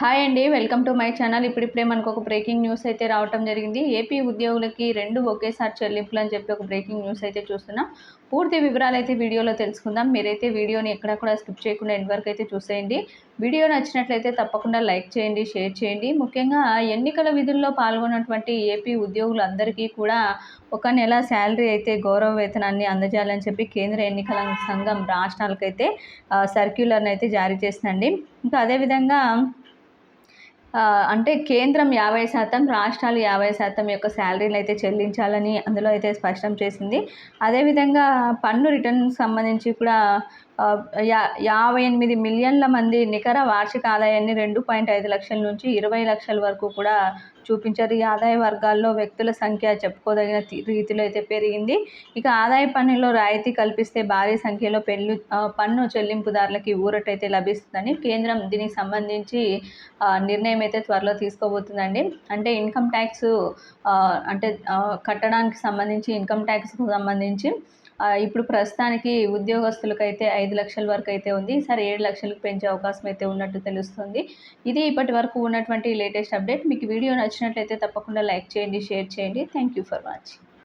Hi అండి welcome to my channel. ఇప్పుడిప్పుడే మనకు ఒక బ్రేకింగ్ న్యూస్ అయితే రావటం జరిగింది. ఏపీ ఉద్యోగులకి రెండు ఒకేసారి చెల్లింపులు అని చెప్పి ఒక బ్రేకింగ్ న్యూస్ అయితే చూస్తున్నాం. పూర్తి వివరాలు అయితే వీడియోలో తెలుసుకుందాం. మీరైతే వీడియోని ఎక్కడా కూడా స్కిప్ చేయకుండా ఎండ్ వరకు అయితే చూసేయండి. వీడియో నచ్చినట్లయితే తప్పకుండా లైక్ చేయండి షేర్ చేయండి. ముఖ్యంగా ఎన్నికల విధుల్లో పాల్గొన్నటువంటి ఏపీ ఉద్యోగులందరికీ కూడా ఒక నెల శాలరీ అయితే గౌరవ వేతనాన్ని అందజేయాలని చెప్పి కేంద్ర ఎన్నికల సంఘం రాష్ట్రాలకైతే సర్క్యులర్ని అయితే జారీ చేసిందండి. ఇంకా అదేవిధంగా అంటే కేంద్రం యాభై శాతం రాష్ట్రాలు యాభై శాతం యొక్క శాలరీలు అయితే చెల్లించాలని అందులో అయితే స్పష్టం చేసింది. అదేవిధంగా పన్ను రిటర్న్ సంబంధించి కూడా యా యాభై ఎనిమిది మిలియన్ల మంది నికర వార్షిక ఆదాయాన్ని రెండు పాయింట్ ఐదు లక్షల నుంచి ఇరవై లక్షల వరకు కూడా చూపించారు. ఈ ఆదాయ వర్గాల్లో వ్యక్తుల సంఖ్య చెప్పుకోదగిన రీతిలో అయితే పెరిగింది. ఇక ఆదాయ పన్నులో రాయితీ కల్పిస్తే భారీ సంఖ్యలో పెళ్ళి పన్ను చెల్లింపుదారులకి ఊరటైతే లభిస్తుందని కేంద్రం దీనికి సంబంధించి నిర్ణయం అయితే త్వరలో తీసుకోబోతుందండి. అంటే ఇన్కమ్ ట్యాక్స్ అంటే కట్టడానికి సంబంధించి ఇన్కమ్ ట్యాక్స్కు సంబంధించి ఇప్పుడు ప్రస్తుతానికి ఉద్యోగస్తులకైతే ఐదు లక్షల వరకు అయితే ఉంది. ఈసారి ఏడు లక్షలకు పెంచే అవకాశం అయితే ఉన్నట్టు తెలుస్తుంది. ఇది ఇప్పటి వరకు ఉన్నటువంటి లేటెస్ట్ అప్డేట్. మీకు వీడియో నచ్చినట్లయితే తప్పకుండా లైక్ చేయండి షేర్ చేయండి. Thank you for watching